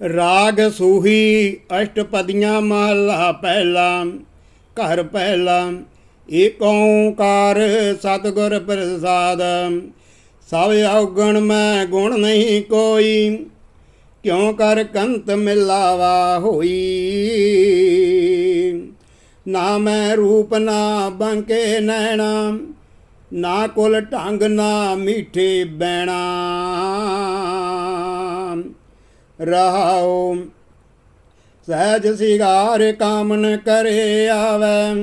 ਰਾਗ ਸੂਹੀ ਅਸ਼ਟਪਦੀਆਂ ਮਹਲਾ ਪਹਿਲਾ, ਘਰ ਪਹਿਲਾ, ਏਕ ਓੰਕਾਰ ਸਤਿਗੁਰ ਪ੍ਰਸਾਦ। ਸਭ ਔਗਣ ਮੈਂ ਗੁਣ ਨਹੀਂ ਕੋਈ, ਕਿਉ ਕਰ ਕੰਤ ਮਿਲਾਵਾ ਹੋਈ? ਨਾ ਮੈਂ ਰੂਪ ਨਾ ਬੰਕੇ ਨੈਣਾ, ਨਾ ਕੁਲ ਢੰਗ ਨਾ ਮੀਠੇ ਬੈਣਾ। ਰਹਾਉ ਸਹਿਜ ਸਿਗਾਰ ਕਾਮਨ ਕਰੇ ਆਵੈ,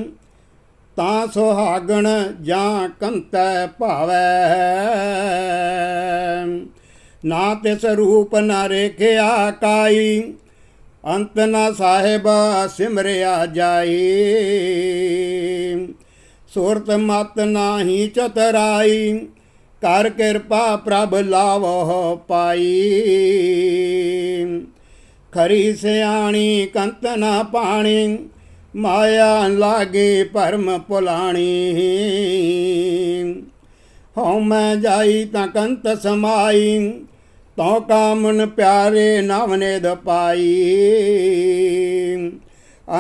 ਤਾਂ ਸੁਹਾਗਣ ਜਾਂ ਕੰਤੈ ਭਾਵੈ। ਨਾ ਤਿਸ ਰੂਪ ਨਾ ਰੇਖਿਆ ਕਾਈ, ਅੰਤ ਨਾ ਸਾਹਿਬ ਸਿਮਰਿਆ ਜਾਈ। ਸੁਰਤ ਮਤ ਨਾਹੀ ਚਤਰਾਈ ਕਰ ਕਿਰਪਾ ਪ੍ਰਭ ਲਾਵੋ ਪਾਈ। ਖਰੀ ਸਿਆਣੀ ਕੰਤ ਨਾ ਪਾਣੀ, ਮਾਇਆ ਲਾਗੇ ਭਰਮ ਪੁਲਾਣੀ। ਹਉ ਮੈਂ ਜਾਈ ਤਾਂ ਕੰਤ ਸਮਾਈ ਤੋ ਕਾਮਨ ਪਿਆਰੇ ਨਵਨੇਦ ਪਾਈ।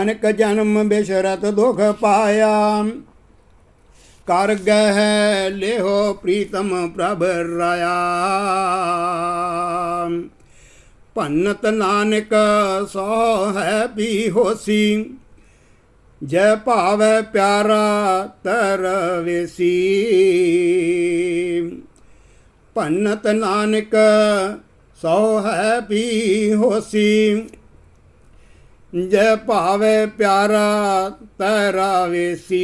ਅਨਕ ਜਨਮ ਬਿਸ਼ਰਤ ਦੁਖ ਪਾਇਆ ਕਰ ਗਹਿ ਲਿਹੋ ਪ੍ਰੀਤਮ ਪ੍ਰਭ ਰਾਇਆ। ਭੰਨਤ ਨਾਨਕ ਸੋ ਹੈ ਵੀ ਹੋਸੀ, ਜੈ ਭਾਵੈ ਪਿਆਰਾ ਤਰਵੇਸੀ ਭੰਨਤ ਨਾਨਕ ਸੋ ਹੈ ਵੀ ਹੋਸੀ, ਜੈ ਭਾਵੇ ਪਿਆਰਾ ਤੇਰਾ ਵੇਸੀ।